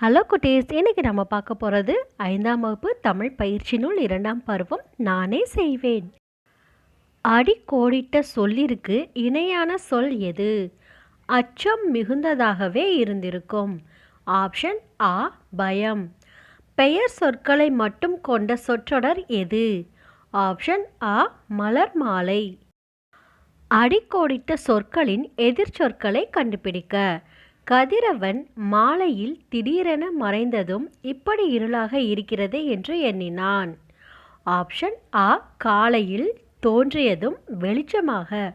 Hello குட்டீஸ். இன்னைக்கு நம்ம பார்க்க போகிறது ஐந்தாம் வகுப்பு தமிழ் பயிற்சி நூல் இரண்டாம் பருவம் நானே செய்வேன். அடி கோடிட்ட சொல்லிற்கு இணையான சொல் எது? அச்சம் மிகுந்ததாகவே இருந்திருக்கும். ஆப்ஷன் ஆ பயம். பெயர் சொற்களை மட்டும் கொண்ட சொற்றொடர் எது? ஆப்ஷன் ஆ மலர் மாலை. அடிக்கோடிட்ட சொற்களின் எதிர்ச்சொற்களை கண்டுபிடிக்க. கதிரவன் மாலையில் திடீரென மறைந்ததும் இப்படி இருளாக இருக்கிறது என்று எண்ணினான். ஆப்ஷன் ஆ காலையில் தோன்றியதும் வெளிச்சமாக.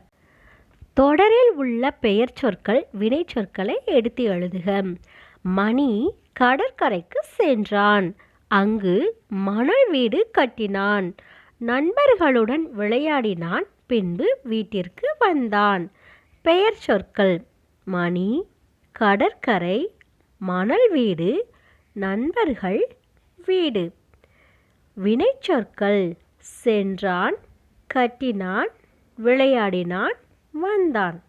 தொடரில் உள்ள பெயர் சொற்கள் வினைச்சொற்களை எடுத்து எழுதுக. மணி கடற்கரைக்கு சென்றான். அங்கு மணல் வீடு கட்டினான். நண்பர்களுடன் விளையாடினான். பின்பு வீட்டிற்கு வந்தான். பெயர் சொற்கள் மணி கடற்கரை மணல் வீடு நண்பர்கள் வீடு. வினைச்சொற்கள் சென்றான் கட்டினான் விளையாடினான் வந்தான்.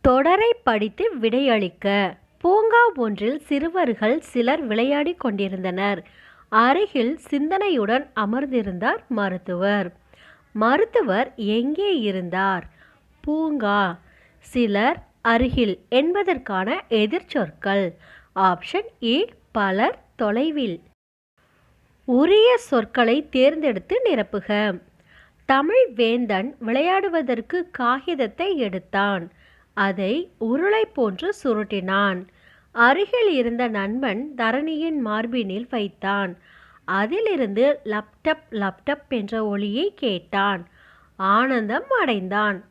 தொடரை படித்து விடையளிக்க பூங்கா ஒன்றில் சிறுவர்கள் சிலர் விளையாடிக் கொண்டிருந்தனர். அருகில் சிந்தனையுடன் அமர்ந்திருந்தார் மருத்துவர். மருத்துவர் எங்கே இருந்தார்? பூங்கா. சிலர் அருகில் என்பதற்கான எதிர்ச்சொற்கள். ஆப்ஷன் ஏ பலர் தொலைவில். உரிய சொற்களை தேர்ந்தெடுத்து நிரப்புக. தமிழ் வேந்தன் விளையாடுவதற்கு காகிதத்தை எடுத்தான். அதை உருளை போன்று சுருட்டினான். அருகில் இருந்த நண்பன் தரணியின் மார்பினில் வைத்தான். அதிலிருந்து லப்டப் லப்டப் என்ற ஒளியை கேட்டான். ஆனந்தம் அடைந்தான்.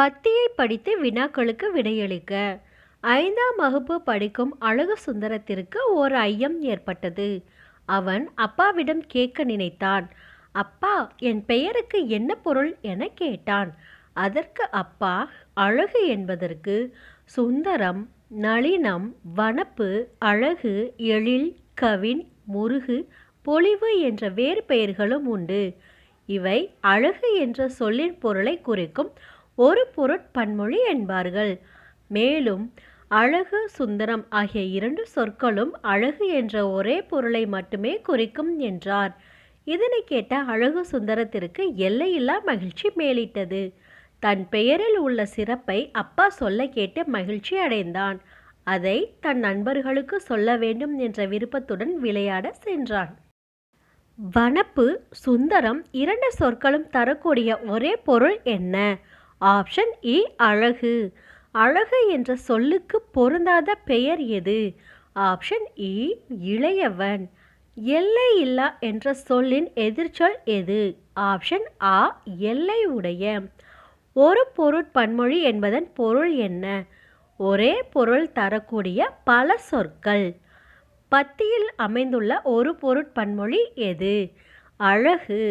பத்தியை படித்து வினாக்களுக்கு விடையளிக்க. ஐந்தாம் வகுப்பு படிக்கும் அழகு சுந்தரத்திற்கு ஓர் ஐயம் ஏற்பட்டது. அவன் அப்பாவிடம் கேட்க நினைத்தான். அப்பா என் பெயருக்கு என்ன பொருள் என கேட்டான். அதற்கு அப்பா அழகு என்பதற்கு. சுந்தரம் நளினம் வனப்பு அழகு எழில் கவின் முருகு பொலிவு என்ற வேறு பெயர்களும் உண்டு. இவை அழகு என்ற சொல்லின் பொருளை குறிக்கும் ஒரு பொருட்பன்மொழி என்பார்கள். மேலும் அழகு சுந்தரம் ஆகிய இரண்டு சொற்களும் அழகு என்ற ஒரே பொருளை மட்டுமே குறிக்கும் என்றார். இதனை கேட்ட அழகு சுந்தரத்திற்கு எல்லையில்லா மகிழ்ச்சி மேலிட்டது. தன் பெயரில் உள்ள சிறப்பை அப்பா சொல்ல கேட்டு மகிழ்ச்சி அடைந்தான். அதை தன் நண்பர்களுக்கு சொல்ல வேண்டும் என்ற விருப்பத்துடன் விளையாட சென்றான். வனப்பு சுந்தரம் இரண்டு சொற்களும் தரக்கூடிய ஒரே பொருள் என்ன? ஆப்ஷன் இ அழகு. அழகு என்ற சொல்லுக்கு பொருந்தாத பெயர் எது? ஆப்ஷன் இ இளையவன். எல்லை இல்லா என்ற சொல்லின் எதிர்ச்சொல் எது? ஆப்ஷன் ஆ எல்லை உடைய. ஒரு பொருட்பன்மொழி என்பதன் பொருள் என்ன? ஒரே பொருள் தரக்கூடிய பல சொற்கள். பத்தியில் அமைந்துள்ள ஒரு பொருட்பன்மொழி எது? அழகு.